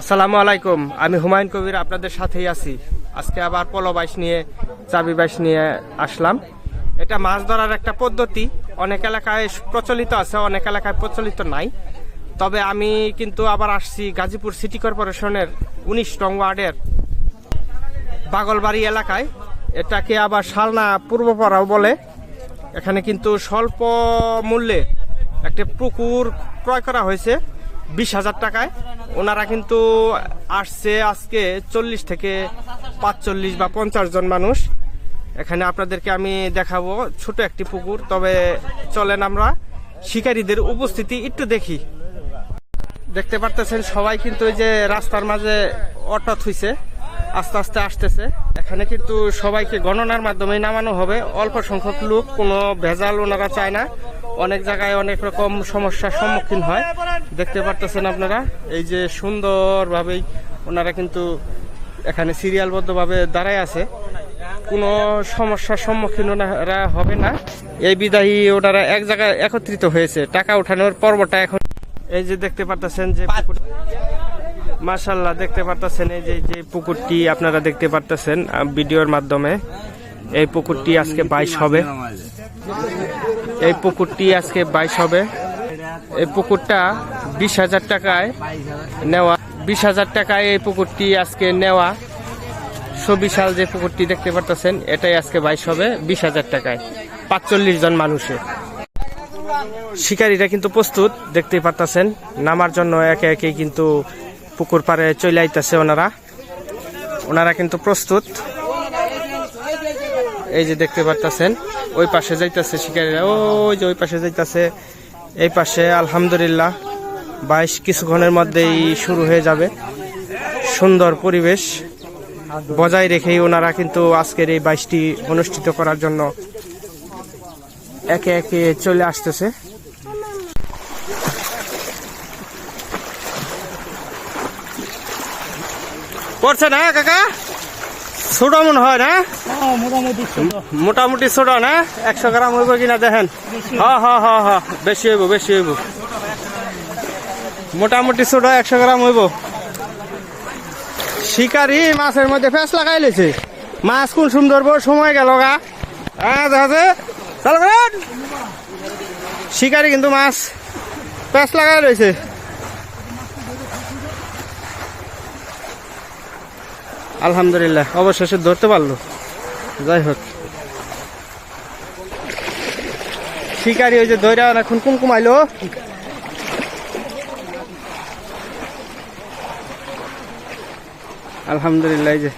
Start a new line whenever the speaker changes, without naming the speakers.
আসসালামু আলাইকুম। আমি হুমায়ুন কবির, আপনাদের সাথেই আছি। আজকে আবার পলো বাইশ নিয়ে, চাবি বাইশ নিয়ে আসলাম। এটা মাছ ধরার একটা পদ্ধতি। অনেক এলাকায় প্রচলিত আছে, অনেক এলাকায় প্রচলিত নাই। তবে আমি কিন্তু আবার আসছি গাজীপুর সিটি কর্পোরেশনের উনিশ নং ওয়ার্ডের বাগলবাড়ি এলাকায়। এটাকে আবার শালনা পূর্বপাড়াও বলে। এখানে কিন্তু স্বল্প মূল্যে একটা পুকুর ক্রয় করা হয়েছে। বিশ হাজার টাকায়। ওনারা কিন্তু আসছে আজকে চল্লিশ থেকে পাঁচচল্লিশ বা পঞ্চাশ জন মানুষ। এখানে আপনাদেরকে আমি দেখাবো ছোট একটি পুকুর, তবে চলেন আমরা শিকারীদের উপস্থিতি একটু দেখি। দেখতে পারতেছেন সবাই কিন্তু এই যে রাস্তার মাঝে অটো থুইছে আস্তে আস্তে আসতেছে। এখানে কিন্তু সবাইকে গণনার মাধ্যমে নামানো হবে। অল্প সংখ্যক লোক, কোনো ভেজাল ওনারা চায় না। অনেক জায়গায় অনেক রকম সমস্যার সম্মুখীন হয়। দেখতে পারতেছেন আপনারা? এই যে সুন্দরভাবেই ওনারা কিন্তু এখানে সিরিয়ালবদ্ধভাবে দাঁড়ায় আছে। কোনো সমস্যার সম্মুখীন ওনারা হবে না। এই বিদায়ী ওনারা এক জায়গায় একত্রিত হয়েছে। টাকা উঠানোর পর্বটা এখন এই যে দেখতে পারতেছেন যে পুকুর মাশাল্লাহ দেখতে পারতেছেন এই যে যে পুকুরটি আপনারা দেখতে পারতেছেন ভিডিওর মাধ্যমে। এই পুকুরটি আজকে বাইশ হবে। এই পুকুরটি আজকে বাইশ হবে। এই পুকুরটা বিশ হাজার টাকায় নেওয়া। বিশ হাজার টাকায় এই পুকুরটি আজকে নেওয়া। সবিশাল যে পুকুরটি দেখতে পারতেছেন, এটাই আজকে বাইশ হবে, বিশ হাজার টাকায়। পাঁচচল্লিশ জন মানুষে। শিকারীরা কিন্তু প্রস্তুত দেখতেই পারতেছেন, নামার জন্য একে একে কিন্তু পুকুর পাড়ে চলে আইতেছে ওনারা। ওনারা কিন্তু প্রস্তুত। এই যে দেখতে পারতেছেন, ওই পাশে যাইতেছে শিকারীরা, ওই যে ওই পাশে যাইতেছে। এই পাশে আলহামদুলিল্লাহ বাইশ কিছুক্ষণের মধ্যেই শুরু হয়ে যাবে। সুন্দর পরিবেশ বজায় রেখেই ওনারা কিন্তু আজকের এই বাইশটি অনুষ্ঠিত করার জন্য একে একে চলে আসতেছে। পড়ছে না, কাকা? ছোট মনে হয় না? মোটামুটি ছোট। না? একশো গ্রাম হইব কিনা দেখেন। হ হ হ হ বেশি হইব বেশি হইব। মোটামুটি ছোট একশো গ্রাম হইব। শিকারি মাছের মধ্যে ফেস লাগাই লেছে মাছ কোন সুন্দর সময় গেল গা। হ্যাঁ শিকারি কিন্তু মাছ প্যাঁচ লাগাই রয়েছে আলহামদুলিল্লাহ, অবশেষে ধরতে পারল। যাই হোক। শিকারি ওই যে দৈরা এখন কুমকুম আইলো। আলহামদুলিল্লাহ, এই যে